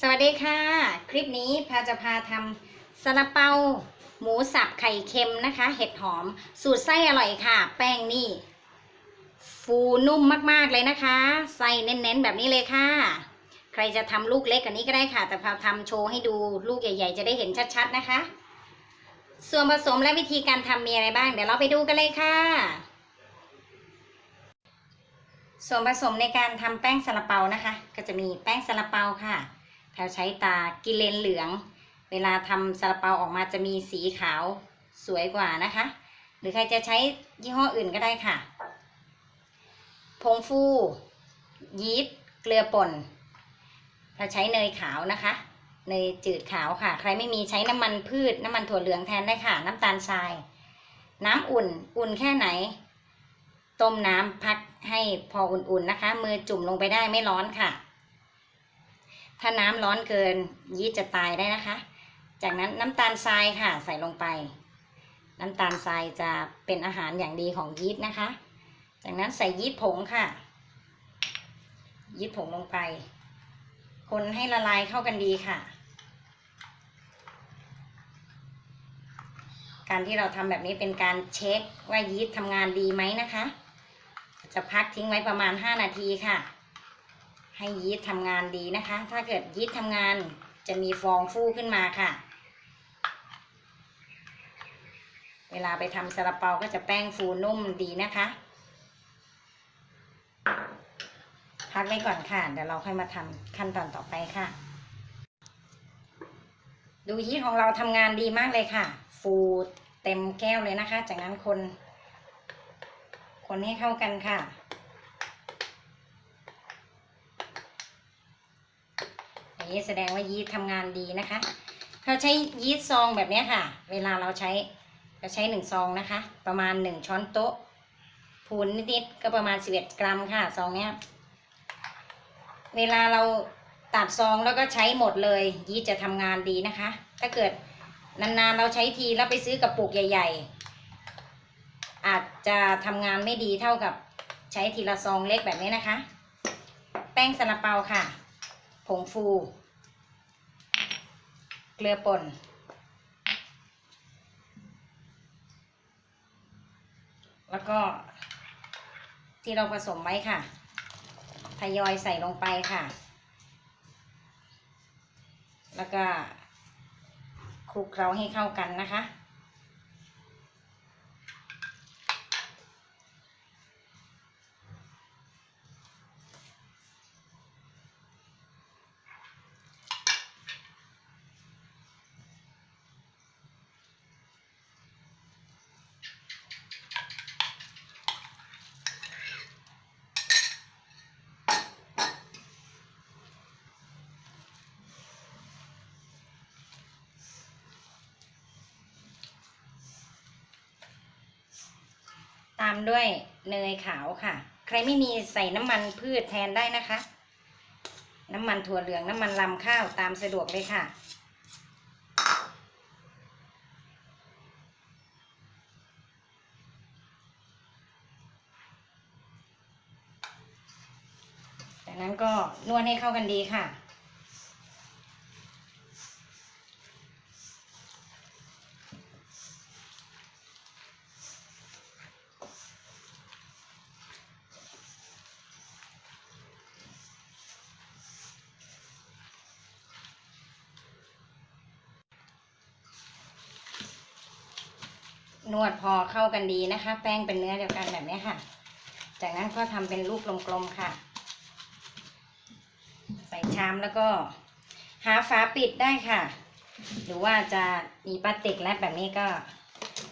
สวัสดีค่ะ คลิปนี้พาจะพาทำซาลาเปาหมูสับไข่เค็มนะคะ เห็ดหอม สูตรไส้อร่อยค่ะ แป้งนี่ ฟูนุ่มมากๆเลยนะคะไส้เน้นๆแบบนี้เลยค่ะ ใครจะทำลูกเล็กกว่านี้ก็ได้ค่ะ แต่พาทำโชว์ให้ดูลูกใหญ่ ๆ จะได้เห็นชัดๆนะคะ ส่วนผสมและวิธีการทำมีอะไรบ้าง เดี๋ยวเราไปดูกันเลยค่ะ ส่วนผสมในการทำแป้งซาลาเปานะคะ ก็จะมีแป้งซาลาเปาค่ะ แถวใช้ตากิเลนเหลือง เวลาทำซาลาเปาออกมาจะมีสีขาวสวยกว่านะคะ หรือใครจะใช้ยี่ห้ออื่นก็ได้ค่ะผงฟู ยีสต์เกลือป่นถ้าใช้เนยขาวนะคะ เนยจืดขาวค่ะ ใครไม่มีใช้น้ำมันพืช น้ำมันถั่วเหลืองแทนได้ค่ะ น้ำตาลทราย น้ำอุ่น อุ่นแค่ไหน ต้มน้ำพักให้พออุ่นๆนะคะ มือจุ่มลงไปได้ไม่ร้อนค่ะ ถ้าน้ำร้อนเกินยีสต์จะตายได้นะคะ จากนั้นน้ำตาลทรายค่ะใส่ลงไป น้ำตาลทรายจะเป็นอาหารอย่างดีของยีสต์นะคะ จากนั้นใส่ยีสต์ผงค่ะ ยีสต์ผงลงไป คนให้ละลายเข้ากันดีค่ะ การที่เราทำแบบนี้เป็นการเช็คว่ายีสต์ทำงานดีไหมนะคะ จะพักทิ้งไว้ประมาณ 5 นาทีค่ะ ให้ยีสต์ทำงานดีนะคะ ถ้าเกิดยีสต์ทำงานจะมีฟองฟูขึ้นมาค่ะ เวลาไปทำซาลาเปาก็จะแป้งฟูนุ่มดีนะคะพักไว้ก่อนค่ะ เดี๋ยวเราค่อยมาทำขั้นตอนต่อไปค่ะ ดูยีสต์ของเราทำงานดีมากเลยค่ะ ฟูเต็มแก้วเลยนะคะ จากนั้นคน คนให้เข้ากันค่ะ อย่าง นี้แสดงว่ายีสต์ทำงานดีนะคะ เราใช้ยีสต์ซองแบบนี้ค่ะ เวลาเราใช้เราใช้หนึ่งซองนะคะ ประมาณหนึ่งช้อนโต๊ะพูนนิดๆก็ประมาณสิบเอ็ดกรัมค่ะซองเนี้ยเวลาเราตัดซองแล้วก็ใช้หมดเลย ยีสต์จะทำงานดีนะคะ ถ้าเกิดนานๆเราใช้ทีแล้วไปซื้อกระปุกใหญ่ ๆ อาจจะทำงานไม่ดีเท่ากับใช้ทีละซองเล็กแบบนี้นะคะ แป้งซาลาเปาค่ะ ผงฟู เกลือป่น แล้วก็ ที่เราผสมไว้ค่ะ ทยอยใส่ลงไปค่ะ แล้วก็คลุกเคล้าให้เข้ากันนะคะามด้วยเนยขาวค่ะ ใครไม่มีใส่น้ำมันพืชแทนได้นะคะ น้ำมันถั่วเหลืองน้ำมันลำข้าวตามสะดวกเลยค่ะ จากนั้นก็นวดให้เข้ากันดีค่ะ นวดพอเข้ากันดีนะคะ แป้งเป็นเนื้อเดียวกันแบบนี้ค่ะ จากนั้นก็ทำเป็นลูกกลมๆค่ะ ใส่ชามแล้วก็ หาฝาปิดได้ค่ะ หรือว่าจะมีพลาสติกแรปแบบนี้ก็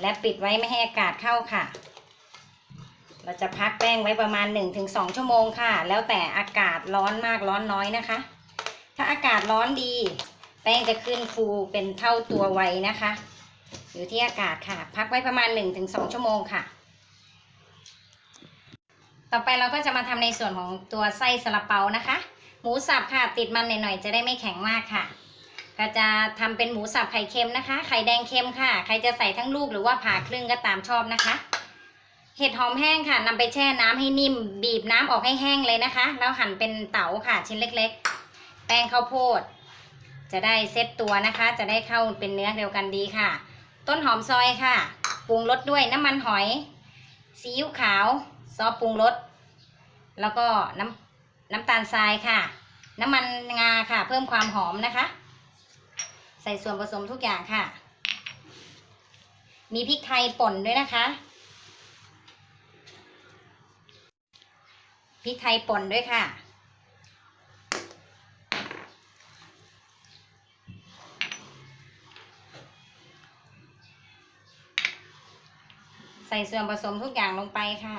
แรปปิดไว้ไม่ให้อากาศเข้าค่ะ เราจะพักแป้งไว้ประมาณ 1-2 ชั่วโมงค่ะ แล้วแต่อากาศร้อนมากร้อนน้อยนะคะ ถ้าอากาศร้อนดี แป้งจะขึ้นฟูเป็นเท่าตัวไวนะคะ อยู่ที่อากาศค่ะ พักไว้ประมาณ 1-2 ชั่วโมงค่ะ ต่อไปเราก็จะมาทำในส่วนของตัวไส้ซาลาเปานะคะ หมูสับค่ะติดมันหน่อยๆจะได้ไม่แข็งมากค่ะ ก็จะทำเป็นหมูสับไข่เค็มนะคะ ไข่แดงเค็มค่ะ ใครจะใส่ทั้งลูกหรือว่าผ่าครึ่งก็ตามชอบนะคะเห็ดหอมแห้งค่ะนำไปแช่น้ำให้นิ่ม บีบน้ำออกให้แห้งเลยนะคะ แล้วหั่นเป็นเต๋าค่ะชิ้นเล็ก ๆ แป้งข้าวโพด จะได้เซตตัวนะคะ จะได้เข้าเป็นเนื้อเดียวกันดีค่ะ ต้นหอมซอยค่ะ ปรุงรสด้วยน้ำมันหอย ซีอิ๊วขาว ซอสปรุงรส แล้วก็น้ำน้ำตาลทรายค่ะ น้ำมันงาค่ะ เพิ่มความหอมนะคะ ใส่ส่วนผสมทุกอย่างค่ะ มีพริกไทยป่นด้วยนะคะพริกไทยป่นด้วยค่ะ ใส่ส่วนผสมทุกอย่างลงไปค่ะ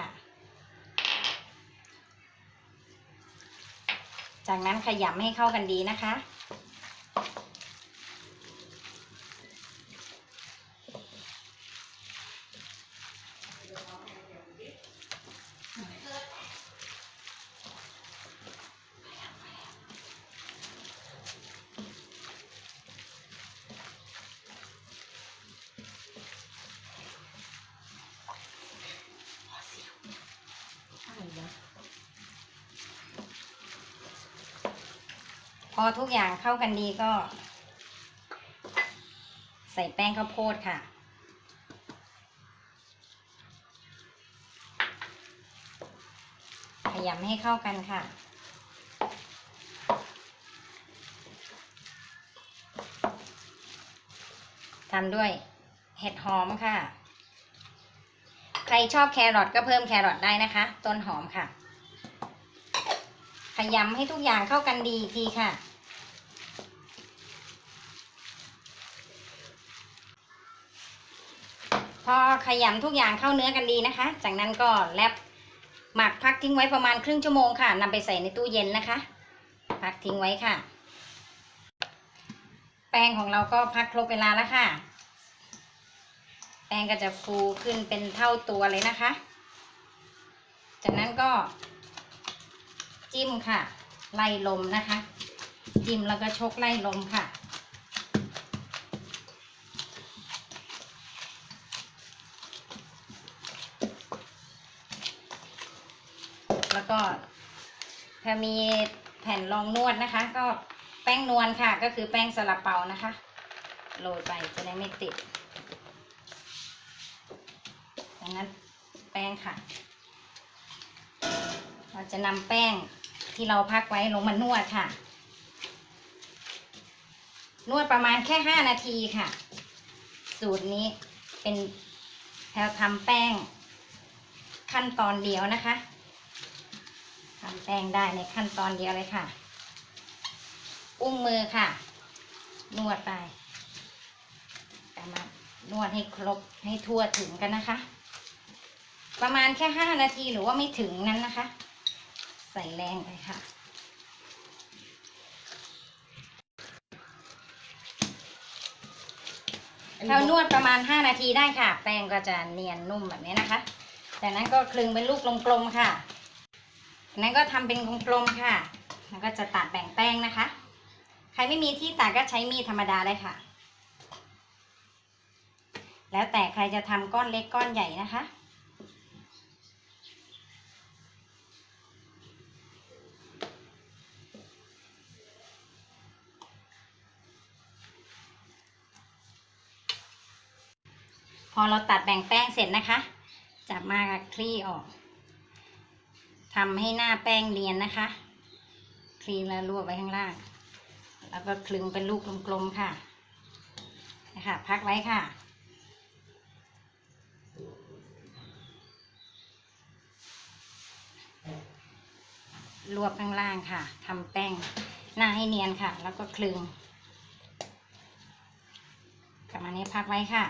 จากนั้นขยำให้เข้ากันดีนะคะ อทุกอย่างเข้ากันดีก็ ใส่แป้งข้าวโพดค่ะ ขยำให้เข้ากันค่ะทำด้วยเห็ดหอมค่ะ ใครชอบแครอทก็เพิ่มแครอทได้นะคะ ต้นหอมค่ะ ขยำให้ทุกอย่างเข้ากันดีทีค่ะ อขยำทุกอย่างเข้าเนื้อกันดีนะคะ จากนั้นก็แรปหมักพักทิ้งไว้ประมาณครึ่งชั่วโมงค่ะนำไปใส่ในตู้เย็นนะคะ พักทิ้งไว้ค่ะ แป้งของเราก็พักครบเวลาแล้วค่ะ แป้งก็จะฟูขึ้นเป็นเท่าตัวเลยนะคะ จากนั้นก็ จิ้มค่ะ ไล่ลมนะคะ จิ้มแล้วก็ชกไล่ลมค่ะ ก็ถ้ามีแผ่นรองนวดนะคะ ก็แป้งนวลค่ะ ก็คือแป้งสลับเปานะคะ โรยไปจะได้ไม่ติดดังนั้นแป้งค่ะ เราจะนำแป้งที่เราพักไว้ลงมานวดค่ะ นวดประมาณแค่ห้านาทีค่ะ สูตรนี้เป็นแถวทำแป้งขั้นตอนเดียวนะคะ ทำแป้งได้ในขั้นตอนเดียวเลยค่ะ อุ้งมือค่ะ นวดไปกมานวดให้ครบให้ทั่วถึงกันนะคะ ประมาณแค่ห้านาทีหรือว่าไม่ถึงนั้นนะคะ ใส่แรงไปค่ะถ้านวดประมาณ 5 นาทีได้ค่ะ แป้งก็จะเนียนนุ่มแบบนี้นะคะ จากนั้นก็คลึงเป็นลูกกลมๆค่ะ นั้นก็ทำเป็นกลมๆค่ะ แล้วก็จะตัดแบ่งแป้งนะคะ ใครไม่มีที่ตัดก็ใช้มีดธรรมดาได้ค่ะ แล้วแต่ใครจะทำก้อนเล็กก้อนใหญ่นะคะพอเราตัดแบ่งแป้งเสร็จนะคะ จับมาคลี่ออก ทำให้หน้าแป้งเนียนนะคะ คลี่แล้วรวบไว้ข้างล่าง แล้วก็คลึงเป็นลูกกลมๆค่ะ นะคะพักไว้ค่ะรวบข้างล่างค่ะทำแป้งหน้าให้เนียนค่ะ แล้วก็คลึงประมาณนี้พักไว้ค่ะ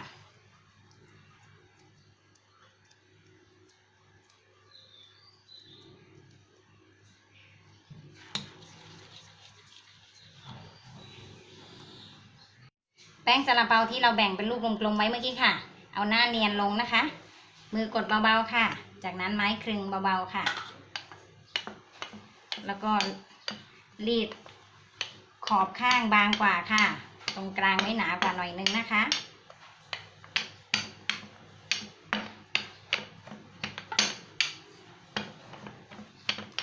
ป้งซาลาเปาที่เราแบ่งเป็นลูกกลมๆไว้เมื่อกี้ค่ะ เอาหน้าเนียนลงนะคะ มือกดเบาๆค่ะ จากนั้นไม้คลึงเบาๆค่ะ แล้วก็รีดขอบข้างบางกว่าค่ะ ตรงกลางไม่หนากว่าหน่อยนึงนะคะ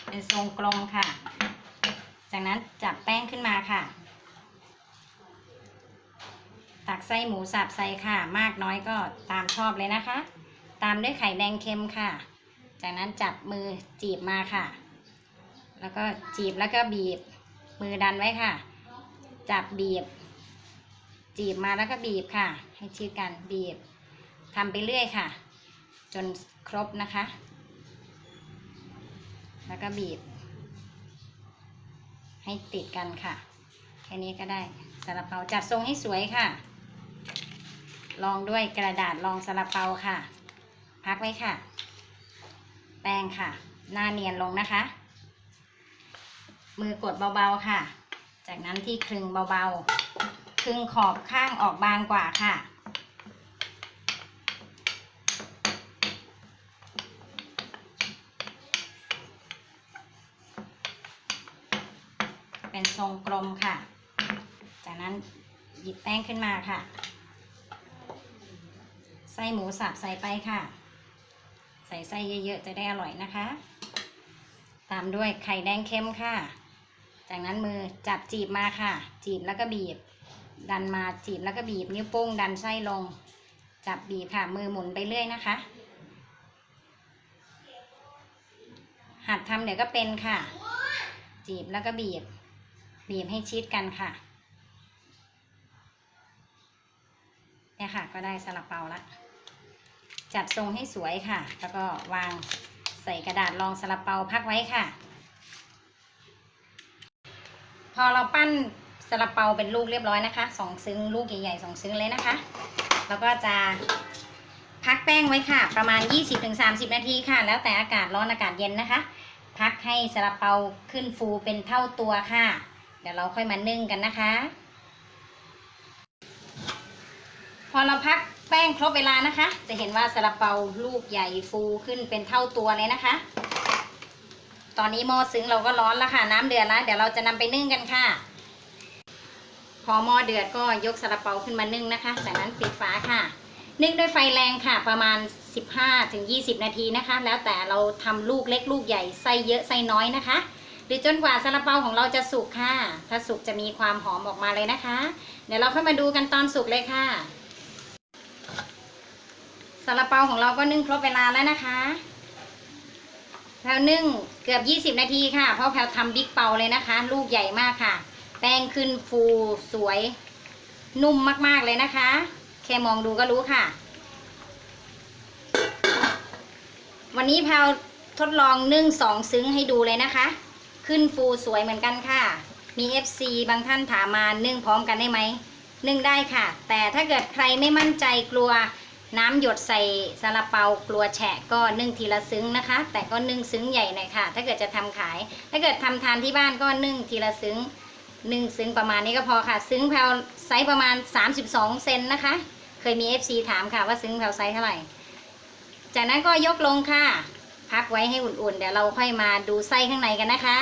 เป็นทรงกลมค่ะ จากนั้นจับแป้งขึ้นมาค่ะ ตัก ไส้หมูสับใส่ค่ะ มากน้อยก็ตามชอบเลยนะคะ ตามด้วยไข่แดงเค็มค่ะ จากนั้นจับมือจีบมาค่ะ แล้วก็จีบแล้วก็บีบมือดันไว้ค่ะ จับบีบ จีบมาแล้วก็บีบค่ะ ให้ชิดกันบีบทำไปเรื่อยค่ะ จนครบนะคะ แล้วก็บีบ ให้ติดกันค่ะ แค่นี้ก็ได้ซาลาเปาจัดทรงให้สวยค่ะ ลองด้วยกระดาษรองซาลาเปาค่ะ พักไว้ค่ะ แป้งค่ะ หน้าเนียนลงนะคะ มือกดเบาๆค่ะ จากนั้นที่คลึงเบาๆ คลึงขอบข้างออกบางกว่าค่ะเป็นทรงกลมค่ะ จากนั้นหยิบแป้งขึ้นมาค่ะ ส้หมูสับใส่ไปค่ะ ใส่ไส้เยอะๆจะได้อร่อยนะคะ ตามด้วยไข่แดงเค็มค่ะ จากนั้นมือจับจีบมาค่ะ จีบแล้วก็บีบ ดันมาจีบแล้วก็บีบนิ้วโป้งดันไส้ลง จับบีบค่ะมือหมุนไปเรื่อยนะคะ หัดทำเดี๋ยวก็เป็นค่ะ จีบแล้วก็บีบ บีบให้ชิดกันค่ะเนี่ยค่ะ ก็ได้ซาลาเปาละ จัดทรงให้สวยค่ะ แล้วก็วางใส่กระดาษรองซาลาเปาพักไว้ค่ะ พอเราปั้นซาลาเปาเป็นลูกเรียบร้อยนะคะสองซึ้งลูกใหญ่ๆสองซึ้งเลยนะคะ แล้วก็จะพักแป้งไว้ค่ะ ประมาณ 20-30 นาทีค่ะ แล้วแต่อากาศร้อนอากาศเย็นนะคะ พักให้ซาลาเปาขึ้นฟูเป็นเท่าตัวค่ะ เดี๋ยวเราค่อยมานึ่งกันนะคะ พอเราพัก แป้งครบเวลานะคะ จะเห็นว่าซาลาเปาลูกใหญ่ฟูขึ้นเป็นเท่าตัวเลยนะคะ ตอนนี้หม้อซึ้งเราก็ร้อนแล้วค่ะ น้ำเดือดแล้ว เดี๋ยวเราจะนำไปนึ่งกันค่ะ พอหม้อเดือดก็ยกซาลาเปาขึ้นมานึ่งนะคะ จากนั้นปิดฝาค่ะ นึ่งด้วยไฟแรงค่ะ ประมาณ 15-20 นาทีนะคะ แล้วแต่เราทำลูกเล็กลูกใหญ่ไส้เยอะไส้น้อยนะคะ หรือจนกว่าซาลาเปาของเราจะสุกค่ะ ถ้าสุกจะมีความหอมออกมาเลยนะคะ เดี๋ยวเราค่อยมาดูกันตอนสุกเลยค่ะ ซาลาเปาของเราก็นึ่งครบเวลาแล้วนะคะแพลวนึ่งเกือบ 20 นาทีค่ะ เพราะแพลวทำบิ๊กเปาเลยนะคะ ลูกใหญ่มากค่ะ แป้งขึ้นฟูสวย นุ่มมากๆเลยนะคะ แค่มองดูก็รู้ค่ะ วันนี้แพลวทดลองนึ่งสองซึ้งให้ดูเลยนะคะ ขึ้นฟูสวยเหมือนกันค่ะ มี FC บางท่านถามมานึ่งพร้อมกันได้ไหมนึ่งได้ค่ะ แต่ถ้าเกิดใครไม่มั่นใจกลัว น้ำหยดใส่ซาลาเปากลัวแฉะก็นึ่งทีละซึ้งนะคะ แต่ก็นึ่งซึ้งใหญ่หน่อยค่ะ ถ้าเกิดจะทำขาย ถ้าเกิดทำทานที่บ้านก็นึ่งทีละซึ้งนึ่งซึ้งประมาณนี้ก็พอค่ะ ซึ้งแพลวไซส์ประมาณ 32 เซนนะคะ เคยมี FC ถามค่ะว่าซึ้งแพลวไซส์เท่าไหร่ จากนั้นก็ยกลงค่ะ พักไว้ให้อุ่นๆ เดี๋ยวเราค่อยมาดูไส้ข้างในกันนะคะ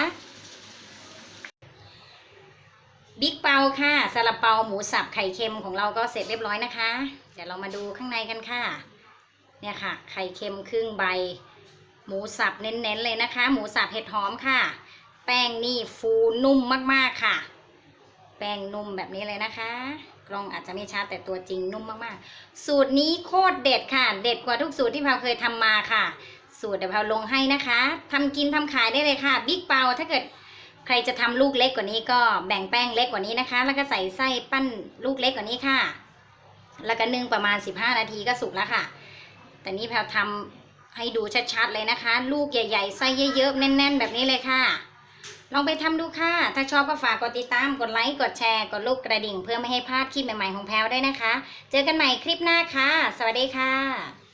บิ๊กเปาค่ะซาลาเปาหมูสับไข่เค็มของเราก็เสร็จเรียบร้อยนะคะ เดี๋ยวเรามาดูข้างในกันค่ะ เนี่ยค่ะ ไข่เค็มครึ่งใบ หมูสับเน้นๆเลยนะคะ หมูสับเห็ดหอมค่ะ แป้งนี่ฟูนุ่มมากๆค่ะ แป้งนุ่มแบบนี้เลยนะคะ กล้องอาจจะไม่ชัดแต่ตัวจริงนุ่มมากๆ สูตรนี้โคตรเด็ดค่ะ เด็ดกว่าทุกสูตรที่เราเคยทำมาค่ะ สูตรเดี๋ยวเราลงให้นะคะทำกินทำขายได้เลยค่ะ บิ๊กเปาถ้าเกิด ใครจะทำลูกเล็กกว่านี้ก็แบ่งแป้งเล็กกว่านี้นะคะ แล้วก็ใส่ไส้ปั้นลูกเล็กกว่านี้ค่ะ แล้วก็นึ่งประมาณ 15 นาทีก็สุกแล้วค่ะ แต่นี้แพลทำให้ดูชัดๆเลยนะคะ ลูกใหญ่ ๆ ไส้เยอะๆแน่น ๆ แบบนี้เลยค่ะ ลองไปทำดูค่ะ ถ้าชอบก็ฝากกดติดตาม กดไลค์ กดแชร์ กดลูกกระดิ่ง เพื่อไม่ให้พลาดคลิปใหม่ๆของแพลวได้วยนะคะ เจอกันใหม่คลิปหน้าค่ะ สวัสดีค่ะ